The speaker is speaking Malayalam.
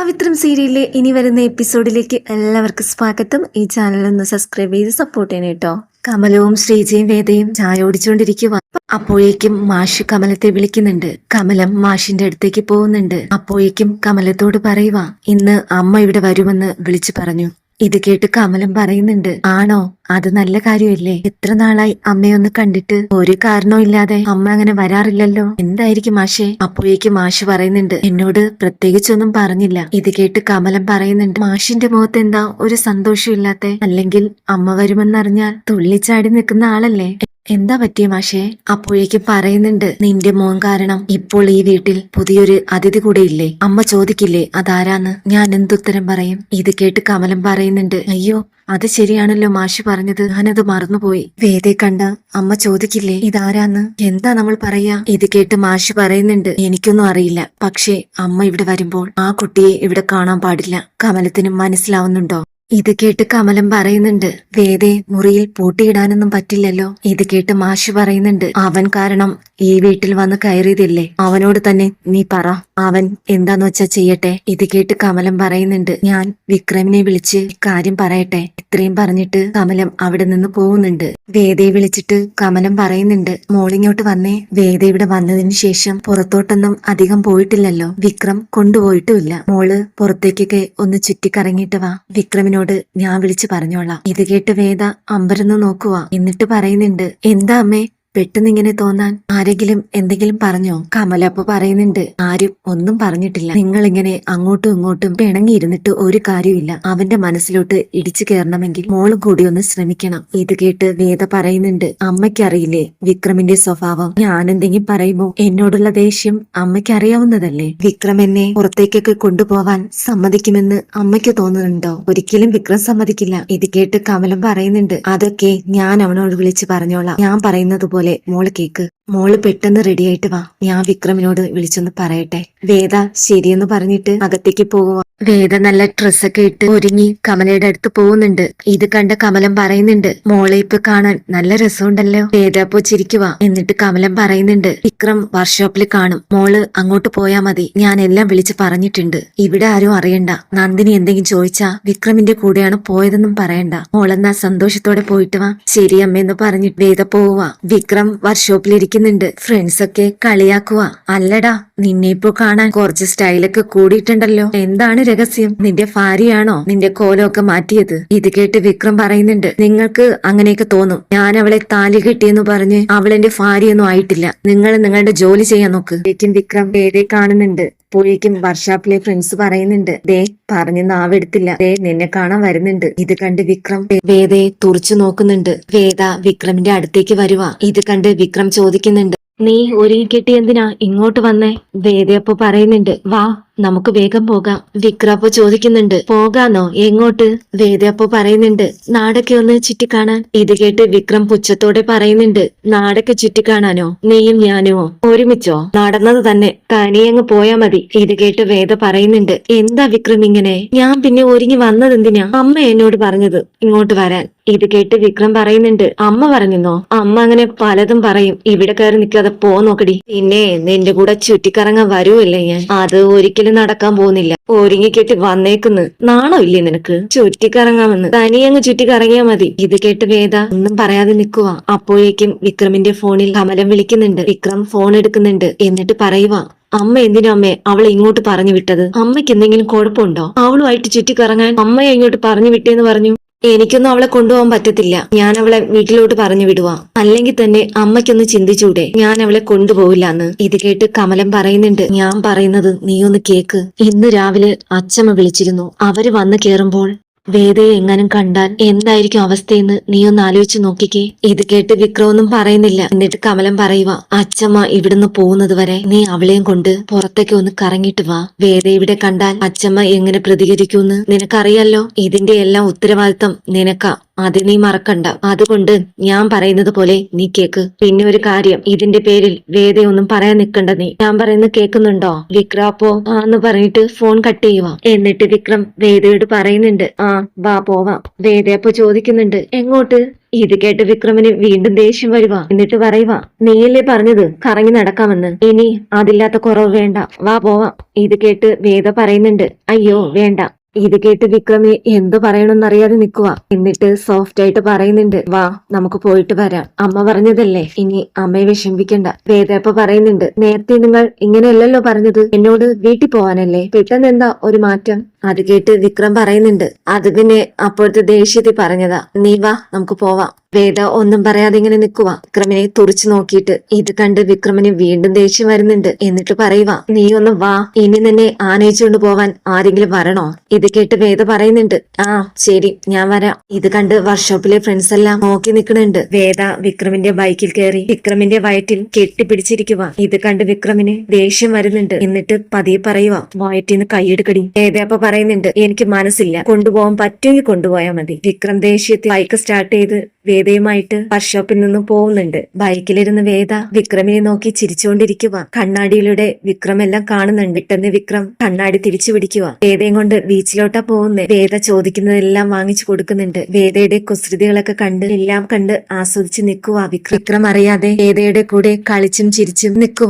പവിത്രം സീരിയലിലെ ഇനി വരുന്ന എപ്പിസോഡിലേക്ക് എല്ലാവർക്കും സ്വാഗതം. ഈ ചാനൽ ഒന്ന് സബ്സ്ക്രൈബ് ചെയ്ത് സപ്പോർട്ട് ചെയ്യണം കേട്ടോ കമലവും ശ്രീജയും വേദയും ചായ ഓടിച്ചുകൊണ്ടിരിക്കുക അപ്പോഴേക്കും മാഷ് കമലത്തെ വിളിക്കുന്നുണ്ട്. കമലം മാഷിന്റെ അടുത്തേക്ക് പോകുന്നുണ്ട്. അപ്പോഴേക്കും കമലത്തോട് പറയുക ഇന്ന് അമ്മ ഇവിടെ വരുമെന്ന് വിളിച്ചു പറഞ്ഞു. ഇത് കേട്ട് കമലം പറയുന്നുണ്ട് ആണോ? അത് നല്ല കാര്യമല്ലേ? എത്ര നാളായി അമ്മയൊന്ന് കണ്ടിട്ട് ഒരു കാരണവും ഇല്ലാതെ അമ്മ അങ്ങനെ വരാറില്ലല്ലോ? എന്തായിരിക്കും മാഷെ? അപ്പോഴേക്ക് മാഷ് പറയുന്നുണ്ട് എന്നോട് പ്രത്യേകിച്ചൊന്നും പറഞ്ഞില്ല. ഇത് കേട്ട് കമലം പറയുന്നുണ്ട് മാഷിന്റെ മുഖത്ത് എന്താ ഒരു സന്തോഷമില്ലാത്തെ അല്ലെങ്കിൽ അമ്മ വരുമെന്നറിഞ്ഞാൽ തുള്ളിച്ചാടി നിൽക്കുന്ന ആളല്ലേ? എന്താ പറ്റിയ മാഷേ? അപ്പോഴേക്കും പറയുന്നുണ്ട് നിന്റെ മോൻ കാരണം ഇപ്പോൾ ഈ വീട്ടിൽ പുതിയൊരു അതിഥി കൂടെ ഇല്ലേ? അമ്മ ചോദിക്കില്ലേ അതാരാന്ന്? ഞാൻ എന്തുത്തരം പറയും? ഇത് കേട്ട് കമലം പറയുന്നുണ്ട് അയ്യോ അത് ശരിയാണല്ലോ മാഷി പറഞ്ഞത്. ഞാനത് മറന്നുപോയി. വേദെ കണ്ട അമ്മ ചോദിക്കില്ലേ ഇതാരാന്ന്? എന്താ നമ്മൾ പറയാ? ഇത് കേട്ട് മാഷി പറയുന്നുണ്ട് എനിക്കൊന്നും അറിയില്ല. പക്ഷേ അമ്മ ഇവിടെ വരുമ്പോൾ ആ കുട്ടിയെ ഇവിടെ കാണാൻ പാടില്ല. കമലത്തിന് മനസ്സിലാവുന്നുണ്ടോ? ഇത് കേട്ട് കമലം പറയുന്നുണ്ട് വേദേ മുറിയിൽ പൂട്ടിയിടാനൊന്നും പറ്റില്ലല്ലോ. ഇത് കേട്ട് മാഷ് പറയുന്നുണ്ട് അവൻ കാരണം ഈ വീട്ടിൽ വന്ന് കയറിയതില്ലേ. അവനോട് തന്നെ നീ പറ അവൻ എന്താന്ന് വെച്ചാ ചെയ്യട്ടെ. ഇത് കേട്ട് കമലം പറയുന്നുണ്ട് ഞാൻ വിക്രമിനെ വിളിച്ച് കാര്യം പറയട്ടെ. ഇത്രയും പറഞ്ഞിട്ട് കമലം അവിടെ നിന്ന് പോകുന്നുണ്ട്. വേദയെ വിളിച്ചിട്ട് കമലം പറയുന്നുണ്ട് മോളിങ്ങോട്ട് വന്നേ. വേദ ഇവിടെ വന്നതിന് ശേഷം പുറത്തോട്ടൊന്നും അധികം പോയിട്ടില്ലല്ലോ. വിക്രം കൊണ്ടുപോയിട്ടുമില്ല. മോൾ പുറത്തേക്കൊക്കെ ഒന്ന് ചുറ്റിക്കറങ്ങിയിട്ട് വാ. വിക്രമിനോട് ഞാൻ വിളിച്ചു പറഞ്ഞോളാം. ഇത് കേട്ട് വേദ അമ്പരന്ന് നോക്കുക എന്നിട്ട് പറയുന്നുണ്ട് എന്താ അമ്മേ പെട്ടെന്ന് ഇങ്ങനെ തോന്നാൻ ആരെങ്കിലും എന്തെങ്കിലും പറഞ്ഞോ? കമല അപ്പൊ പറയുന്നുണ്ട് ആരും ഒന്നും പറഞ്ഞിട്ടില്ല. നിങ്ങൾ ഇങ്ങനെ അങ്ങോട്ടും ഇങ്ങോട്ടും പിണങ്ങിയിരുന്നിട്ട് ഒരു കാര്യമില്ല അവന്റെ മനസ്സിലോട്ട് ഇടിച്ചു കയറണമെങ്കിൽ മോളും കൂടി ഒന്ന് ശ്രമിക്കണം. ഇത് കേട്ട് വേദ പറയുന്നുണ്ട് അമ്മയ്ക്കറിയില്ലേ വിക്രമിന്റെ സ്വഭാവം? ഞാൻ എന്തെങ്കിലും പറയുമോ? എന്നോടുള്ള ദേഷ്യം അമ്മയ്ക്ക് അറിയാവുന്നതല്ലേ വിക്രം എന്നെ പുറത്തേക്കൊക്കെ കൊണ്ടുപോവാൻ സമ്മതിക്കുമെന്ന് അമ്മയ്ക്ക് തോന്നുന്നുണ്ടോ? ഒരിക്കലും വിക്രം സമ്മതിക്കില്ല. ഇത് കേട്ട് കമലം പറയുന്നുണ്ട് അതൊക്കെ ഞാൻ അവനോട് വിളിച്ച് പറഞ്ഞോളാം. ഞാൻ പറയുന്നത് പോലെ മോൾ കേക്ക്. മോൾ പെട്ടെന്ന് റെഡിയായിട്ട് വാ. ഞാൻ വിക്രമിനോട് വിളിച്ചൊന്ന് പറയട്ടെ. വേദ ശരിയെന്ന് പറഞ്ഞിട്ട് അകത്തേക്ക് പോവുക വേദ നല്ല ഡ്രസ്സൊക്കെ ഇട്ട് ഒരുങ്ങി കമലയുടെ അടുത്ത് പോകുന്നുണ്ട്. ഇത് കണ്ട കമലം പറയുന്നുണ്ട് മോളെ ഇപ്പൊ കാണാൻ നല്ല രസമുണ്ടല്ലോ. വേദ പോ ചിരിക്കുക എന്നിട്ട് കമലം പറയുന്നുണ്ട് വിക്രം വർക്ക്ഷോപ്പിൽ കാണും. മോൾ അങ്ങോട്ട് പോയാ മതി. ഞാൻ എല്ലാം വിളിച്ച് പറഞ്ഞിട്ടുണ്ട്. ഇവിടെ ആരും അറിയണ്ട. നന്ദിനി എന്തെങ്കിലും ചോദിച്ചാ വിക്രമിന്റെ കൂടെയാണ് പോയതെന്നും പറയണ്ട. മോളെന്നാ സന്തോഷത്തോടെ പോയിട്ട് വാ. ശരി അമ്മയെന്ന് പറഞ്ഞിട്ട് വേദ പോവുക വിക്രം വർക്ക്ഷോപ്പിൽ ഇരിക്കുന്നുണ്ട്. ഫ്രണ്ട്സൊക്കെ കളിയാക്കുക അല്ലടാ നിന്നെ ഇപ്പോ കാണാൻ കുറച്ച് സ്റ്റൈലൊക്കെ കൂടിയിട്ടുണ്ടല്ലോ. എന്താണ് രഹസ്യം. നിന്റെ ഭാര്യയാണോ നിന്റെ കോലമൊക്കെ മാറ്റിയത്? ഇത് കേട്ട് വിക്രം പറയുന്നുണ്ട്. നിങ്ങൾക്ക് അങ്ങനെയൊക്കെ തോന്നും. ഞാൻ അവളെ താലി കെട്ടിയെന്ന് പറഞ്ഞ് അവൾ എന്റെ ഭാര്യയൊന്നും ആയിട്ടില്ല. നിങ്ങൾ നിങ്ങളുടെ ജോലി ചെയ്യാൻ നോക്ക്. ശരിക്കും വിക്രം വേദയെ കാണുന്നുണ്ട്. പുഴയ്ക്കും വർഷാപ്പിലെ ഫ്രണ്ട്സ് പറയുന്നുണ്ട്. ദേ പറഞ്ഞ് നാവെടുത്തില്ല. ദേ നിന്നെ കാണാൻ വരുന്നുണ്ട്. ഇത് കണ്ട് വിക്രം വേദയെ തുറച്ചു നോക്കുന്നുണ്ട്. വേദ വിക്രമിന്റെ അടുത്തേക്ക് വരുക ഇത് കണ്ട് വിക്രം ചോദിക്കുന്നുണ്ട്. നീ ഒരു ഒരുങ്ങിക്കെട്ടി എന്തിനാ ഇങ്ങോട്ട് വന്നേ? വേദയപ്പോ പറയുന്നുണ്ട്. വാ നമുക്ക് വേഗം പോകാം. വിക്രപ്പോ ചോദിക്കുന്നുണ്ട്. പോകാന്നോ? എങ്ങോട്ട്? വേദയപ്പോ പറയുന്നുണ്ട്. നാടൊക്കെ ഒന്ന് ചുറ്റിക്കാണാൻ. ഇത് കേട്ട് വിക്രം പുച്ഛത്തോടെ പറയുന്നുണ്ട്. നാടൊക്കെ ചുറ്റിക്കാണാനോ? നീയും ഞാനുമോ? ഒരുമിച്ചോ? നടന്നത് തന്നെ. തനിയങ്ങ് പോയാ മതി. ഇത് കേട്ട് വേദ പറയുന്നുണ്ട്. എന്താ വിക്രം ഇങ്ങനെ? ഞാൻ പിന്നെ ഒരുങ്ങി വന്നത് എന്തിനാ? അമ്മ എന്നോട് പറഞ്ഞത് ഇങ്ങോട്ട് വരാൻ. ഇത് കേട്ട് വിക്രം പറയുന്നുണ്ട്. അമ്മ പറഞ്ഞെന്നോ? അമ്മ അങ്ങനെ പലതും പറയും. ഇവിടെ കയറി നിൽക്കാതെ പോ നോക്കടി. പിന്നെ നിന്റെ കൂടെ ചുറ്റിക്കറങ്ങാൻ വരുമല്ലേ ഞാൻ? അത് ഒരിക്കലും നടക്കാൻ പോകുന്നില്ല. ഒരുങ്ങിക്കെട്ടി വന്നേക്കുന്ന്. നാണോ ഇല്ലേ നിനക്ക്? ചുറ്റിക്കറങ്ങാമെന്ന്. തനിയങ്ങ് ചുറ്റിക്കറങ്ങിയാ മതി. ഇത് കേട്ട് വേദ ഒന്നും പറയാതെ നിൽക്കുക അപ്പോഴേക്കും വിക്രമിന്റെ ഫോണിൽ കമലം വിളിക്കുന്നുണ്ട്. വിക്രം ഫോൺ എടുക്കുന്നുണ്ട്. എന്നിട്ട് പറയുക അമ്മ എന്തിനാ അമ്മേ? അവളെ ഇങ്ങോട്ട് പറഞ്ഞു വിട്ടത്. അമ്മയ്ക്ക് എന്തെങ്കിലും കുഴപ്പമുണ്ടോ? അവളുമായിട്ട് ചുറ്റിക്കറങ്ങാൻ അമ്മയെ ഇങ്ങോട്ട് പറഞ്ഞു വിട്ടേന്ന് പറഞ്ഞു. എനിക്കൊന്നും അവളെ കൊണ്ടുപോകാൻ പറ്റത്തില്ല. ഞാൻ അവളെ വീട്ടിലോട്ട് പറഞ്ഞു വിടുവാ. അല്ലെങ്കിൽ തന്നെ അമ്മയ്ക്കൊന്ന് ചിന്തിച്ചൂടെ. ഞാൻ അവളെ കൊണ്ടുപോവില്ലാന്ന്. ഇത് കേട്ട് കമലം പറയുന്നുണ്ട്. ഞാൻ പറയുന്നത് നീ ഒന്ന് കേക്ക്. ഇന്ന് രാവിലെ അച്ഛമ്മ വിളിച്ചിരുന്നു. അവർ വന്ന് കേറുമ്പോൾ വേദയെ എങ്ങാനും കണ്ടാൽ എന്തായിരിക്കും അവസ്ഥയെന്ന് നീ ഒന്ന് ആലോചിച്ച് നോക്കിക്കേ. ഇത് കേട്ട് വിക്രമൊന്നും പറയുന്നില്ല. എന്നിട്ട് കമലം പറയുക അച്ഛമ്മ ഇവിടുന്ന് പോകുന്നത് വരെ നീ അവളെയും കൊണ്ട് പുറത്തേക്ക് ഒന്ന് കറങ്ങിട്ട് വാ. വേദ ഇവിടെ കണ്ടാൽ അച്ഛമ്മ എങ്ങനെ പ്രതികരിക്കുമെന്ന് നിനക്കറിയാലോ? ഇതിന്റെ എല്ലാം ഉത്തരവാദിത്തം നിനക്കാ. അത് നീ മറക്കണ്ട. അതുകൊണ്ട് ഞാൻ പറയുന്നത് പോലെ നീ കേക്ക്. പിന്നെ ഒരു കാര്യം ഇതിന്റെ പേരിൽ വേദയൊന്നും പറയാൻ നിൽക്കണ്ട നീ. ഞാൻ പറയുന്നത് കേൾക്കുന്നുണ്ടോ വിക്രാപ്പോ ആന്ന് പറഞ്ഞിട്ട് ഫോൺ കട്ട് ചെയ്യുക. എന്നിട്ട് വിക്രം വേദയോട് പറയുന്നുണ്ട് ആ വാ പോവാം. വേദ അപ്പൊ ചോദിക്കുന്നുണ്ട് എങ്ങോട്ട്? ഇത് കേട്ട് വിക്രമിന് വീണ്ടും ദേഷ്യം വരുക എന്നിട്ട് പറയുക നീയല്ലേ പറഞ്ഞത്? കറങ്ങി നടക്കാമെന്ന്. ഇനി അതില്ലാത്ത കുറവ് വേണ്ട. വാ പോവാം. ഇത് കേട്ട് വേദ പറയുന്നുണ്ട് അയ്യോ വേണ്ട. ഇത് കേട്ട് വിക്രമി എന്തു പറയണമെന്നറിയാതെ നിൽക്കുക എന്നിട്ട് സോഫ്റ്റ് ആയിട്ട് പറയുന്നുണ്ട് വാ നമുക്ക് പോയിട്ട് വരാം. അമ്മ പറഞ്ഞതല്ലേ? ഇനി അമ്മയെ വിഷമിപ്പിക്കണ്ട. വേദയപ്പ പറയുന്നുണ്ട് നേരത്തെ നിങ്ങൾ ഇങ്ങനെയല്ലല്ലോ പറഞ്ഞത്. എന്നോട് വീട്ടിൽ പോവാനല്ലേ? പെട്ടെന്ന് എന്താ ഒരു മാറ്റം? അത് കേട്ട് വിക്രം പറയുന്നുണ്ട് അത് പിന്നെ അപ്പോഴത്തെ ദേഷ്യത്തിൽ പറഞ്ഞതാ. നീ വാ നമുക്ക് പോവാം. വേദ ഒന്നും പറയാതെ ഇങ്ങനെ നിൽക്കുക വിക്രമിനെ തുറച്ചു നോക്കിയിട്ട് ഇത് കണ്ട് വിക്രമിന് വീണ്ടും ദേഷ്യം വരുന്നുണ്ട്. എന്നിട്ട് പറയുക നീ ഒന്ന് വാ. ഇനി നിന്നെ ആനയിച്ചുകൊണ്ട് പോവാൻ ആരെങ്കിലും വരണോ? ഇത് കേട്ട് വേദ പറയുന്നുണ്ട്. ആ ശരി ഞാൻ വരാം. ഇത് കണ്ട് വർക്ക്ഷോപ്പിലെ ഫ്രണ്ട്സ് എല്ലാം നോക്കി നിൽക്കുന്നുണ്ട്. വേദ വിക്രമിന്റെ ബൈക്കിൽ കയറി വിക്രമിന്റെ വയറ്റിൽ കെട്ടിപ്പിടിച്ചിരിക്കുക ഇത് കണ്ട് വിക്രമിന് ദേഷ്യം വരുന്നുണ്ട്. എന്നിട്ട് പതിയെ പറയുക വയറ്റിന്ന് കൈയെടുക്കടി വേദ അപ്പൊ പറയുന്നുണ്ട് എനിക്ക് മനസ്സില്ല. കൊണ്ടുപോകാൻ പറ്റുമെങ്കിൽ കൊണ്ടുപോയാൽ മതി. വിക്രം ദേഷ്യത്തിൽ ബൈക്ക് സ്റ്റാർട്ട് ചെയ്ത് വേദയുമായിട്ട് വർക്ക്ഷോപ്പിൽ നിന്ന് പോകുന്നുണ്ട്. ബൈക്കിലിരുന്ന് വേദ വിക്രമിനെ നോക്കി ചിരിച്ചുകൊണ്ടിരിക്കുക. കണ്ണാടിയിലൂടെ വിക്രം എല്ലാം കാണുന്നുണ്ട്. പെട്ടെന്ന് വിക്രം കണ്ണാടി തിരിച്ചു പിടിക്കുക. വേദയും കൊണ്ട് ബീച്ചിലോട്ടാ പോകുന്നത്. വേദ ചോദിക്കുന്നതെല്ലാം വാങ്ങിച്ചു കൊടുക്കുന്നുണ്ട്. വേദയുടെ കുസൃതികളൊക്കെ കണ്ട് എല്ലാം കണ്ട് ആസ്വദിച്ച് നിൽക്കുക വിക്രം. വിക്രം അറിയാതെ വേദയുടെ കൂടെ കളിച്ചും ചിരിച്ചും നിൽക്കുക.